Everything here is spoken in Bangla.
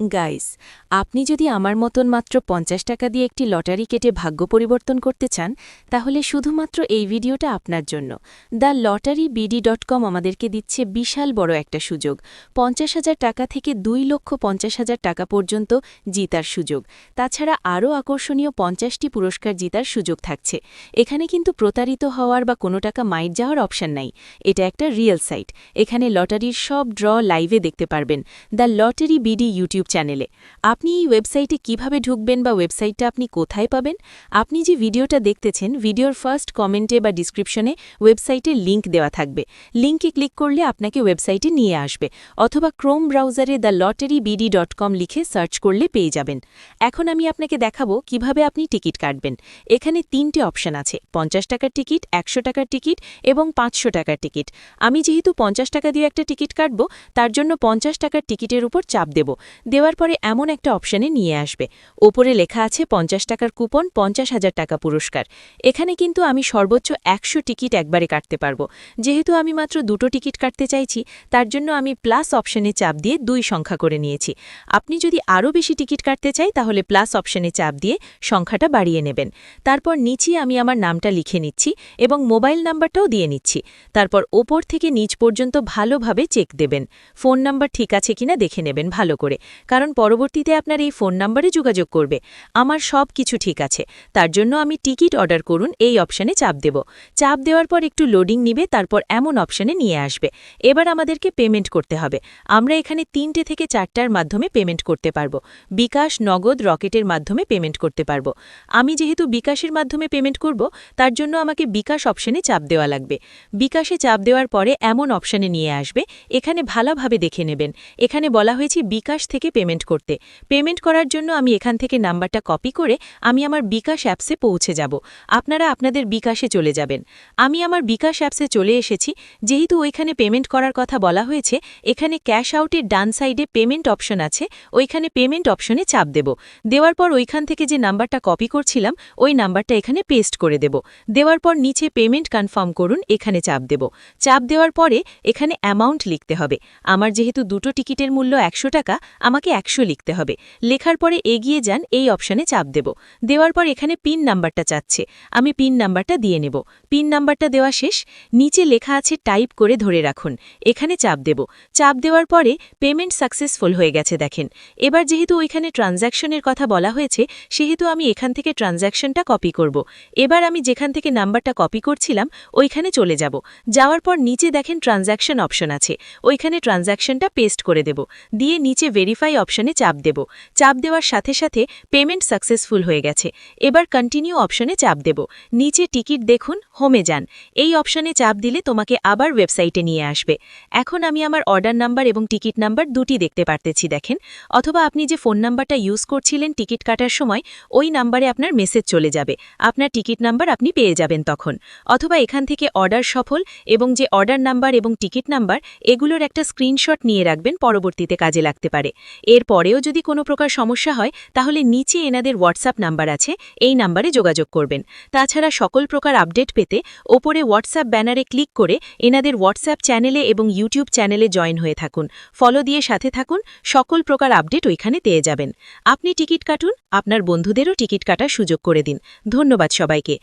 গাইস আপনি যদি আমার মতন মাত্র পঞ্চাশ টাকা দিয়ে একটি লটারি কেটে ভাগ্য পরিবর্তন করতে চান, তাহলে শুধুমাত্র এই ভিডিওটা আপনার জন্য। The lottery BD dot com আমাদেরকে দিচ্ছে বিশাল বড় একটা সুযোগ। পঞ্চাশ হাজার টাকা থেকে দুই লক্ষ পঞ্চাশ হাজার টাকা পর্যন্ত জিতার সুযোগ। তাছাড়া আরও আকর্ষণীয় পঞ্চাশটি পুরস্কার জিতার সুযোগ থাকছে। এখানে কিন্তু প্রতারিত হওয়ার বা কোনো টাকা মাইট যাওয়ার অপশন নাই। এটা একটা রিয়েল সাইট। এখানে লটারির সব ড্র লাইভে দেখতে পারবেন। দ্য লটারি বিডি ইউটিউব চ্যানেলে আপনি এই ওয়েবসাইটে কীভাবে ঢুকবেন বা ওয়েবসাইটটা আপনি কোথায় পাবেন? আপনি যে ভিডিওটা দেখতেছেন, ভিডিওর ফার্স্ট কমেন্টে বা ডিসক্রিপশনে ওয়েবসাইটের লিঙ্ক দেওয়া থাকবে। লিঙ্কে ক্লিক করলে আপনাকে ওয়েবসাইটে নিয়ে আসবে। অথবা ক্রোম ব্রাউজারে the lottery BD dot com লিখে সার্চ করলে পেয়ে যাবেন। এখন আমি আপনাকে দেখাবো কীভাবে আপনি টিকিট কাটবেন। এখানে তিনটে অপশন আছে। পঞ্চাশ টাকার টিকিট একশো টাকার টিকিট এবং পাঁচশো টাকার টিকিট আমি যেহেতু পঞ্চাশ টাকা দিয়ে একটা টিকিট কাটব, তার জন্য পঞ্চাশ টাকার টিকিটের উপর চাপ দেব। দেওয়ার পরে এমন একটা অপশনে নিয়ে আসবে। ওপরে লেখা আছে পঞ্চাশ টাকার কুপন, পঞ্চাশ হাজার টাকা পুরস্কার। এখানে কিন্তু আমি সর্বোচ্চ একশো টিকিট একবারে কাটতে পারব। যেহেতু আমি মাত্র দুটো টিকিট কাটতে চাইছি, তার জন্য আমি প্লাস অপশানে চাপ দিয়ে দুই সংখ্যা করে নিয়েছি। আপনি যদি আরও বেশি টিকিট কাটতে চাই, তাহলে প্লাস অপশানে চাপ দিয়ে সংখ্যাটা বাড়িয়ে নেবেন। তারপর নিচে আমি আমার নামটা লিখে নিচ্ছি এবং মোবাইল নাম্বারটাও দিয়ে নিচ্ছি। তারপর ওপর থেকে নিচ পর্যন্ত ভালোভাবে চেক দেবেন। ফোন নাম্বার ঠিক আছে কিনা দেখে নেবেন ভালো করে। কারণ পরবর্তীতে আপনার এই ফোন নাম্বারে যোগাযোগ করবে। আমার সব কিছু ঠিক আছে। তার জন্য আমি টিকিট অর্ডার করুন, এই অপশানে চাপ দেব। চাপ দেওয়ার পর একটু লোডিং নিবে, তারপর এমন অপশানে নিয়ে আসবে। এবার আমাদেরকে পেমেন্ট করতে হবে। আমরা এখানে তিনটে থেকে চারটার মাধ্যমে পেমেন্ট করতে পারব। বিকাশ, নগদ, রকেটের মাধ্যমে পেমেন্ট করতে পারব। আমি যেহেতু বিকাশের মাধ্যমে পেমেন্ট করব, তার জন্য আমাকে বিকাশ অপশানে চাপ দেওয়া লাগবে। বিকাশে চাপ দেওয়ার পরে এমন অপশানে নিয়ে আসবে। এখানে ভালোভাবে দেখে নেবেন। এখানে বলা হয়েছে বিকাশ থেকে পেমেন্ট করতে। পেমেন্ট করার জন্য আমি এখান থেকে নাম্বারটা কপি করে আমি আমার বিকাশ অ্যাপসে পৌঁছে যাব। আপনারা আপনাদের বিকাশে চলে যাবেন। আমি আমার বিকাশ অ্যাপসে চলে এসেছি। যেহেতু ওইখানে পেমেন্ট করার কথা বলা হয়েছে, এখানে ক্যাশ আউটের ডান সাইডে পেমেন্ট অপশন আছে, ওইখানে পেমেন্ট অপশনে চাপ দেব। দেওয়ার পর ওইখান থেকে যে নাম্বারটা কপি করছিলাম, ওই নাম্বারটা এখানে পেস্ট করে দেব। দেওয়ার পর নিচে পেমেন্ট কনফার্ম করুন, এখানে চাপ দেব। চাপ দেওয়ার পরে এখানে অ্যামাউন্ট লিখতে হবে। আমার যেহেতু দুটো টিকিটের মূল্য একশো টাকা, আমাকে একশো লিখতে হবে। লেখার পরে এগিয়ে যান, এই অপশানে চাপ দেব। দেওয়ার পর এখানে পিন নাম্বারটা চাচ্ছে। আমি পিন নাম্বারটা দিয়ে নেব। পিন নাম্বারটা দেওয়া শেষ। নিচে লেখা আছে টাইপ করে ধরে রাখুন। এখানে চাপ দেব। চাপ দেওয়ার পরে পেমেন্ট সাকসেসফুল হয়ে গেছে, দেখেন। এবার যেহেতু ওইখানে ট্রানজ্যাকশনের কথা বলা হয়েছে, সেহেতু আমি এখান থেকে ট্রানজ্যাকশনটা কপি করব। এবার আমি যেখান থেকে নাম্বারটা কপি করছিলাম, ওইখানে চলে যাব। যাওয়ার পর নিচে দেখেন ট্রানজ্যাকশন অপশন আছে। ওইখানে ট্রানজ্যাকশনটা পেস্ট করে দেব। দিয়ে নিচে ভেরিফাই অপশনে চাপ দেব। চাপ দেওয়ার সাথে সাথে পেমেন্ট সাকসেসফুল হয়ে গেছে। এবার কন্টিনিউ অপশনে চাপ দেব। নিচে টিকিট দেখুন হোমে যান। এই অপশনে চাপ দিলে তোমাকে আবার ওয়েবসাইটে নিয়ে আসবে। এখন আমি আমার অর্ডার নাম্বার এবং টিকিট নাম্বার দুটি দেখতে পারতেছি, দেখেন। অথবা আপনি যে ফোন নাম্বারটা ইউজ করছিলেন টিকিট কাটার সময়, ওই নাম্বারে আপনার মেসেজ চলে যাবে। আপনার টিকিট নাম্বার আপনি পেয়ে যাবেন তখন। অথবা এখান থেকে অর্ডার সফল এবং যে অর্ডার নাম্বার এবং টিকিট নাম্বার এগুলোর একটা স্ক্রিনশট নিয়ে রাখবেন, পরবর্তীতে কাজে লাগতে পারে। এর পরেও যদি কোনো প্রকার সমস্যা হয়, তাহলে নিচে এনাদের হোয়াটসঅ্যাপ নাম্বার আছে, এই নাম্বারে যোগাযোগ করবেন। তাছাড়া সকল প্রকার আপডেট পেতে ওপরে হোয়াটসঅ্যাপ ব্যানারে ক্লিক করে এনাদের হোয়াটসঅ্যাপ চ্যানেলে এবং ইউটিউব চ্যানেলে জয়েন হয়ে থাকুন। ফলো দিয়ে সাথে থাকুন, সকল প্রকার আপডেট ওইখানে পেয়ে যাবেন। আপনি টিকিট কাটুন, আপনার বন্ধুদেরও টিকিট কাটার সুযোগ করে দিন। ধন্যবাদ সবাইকে।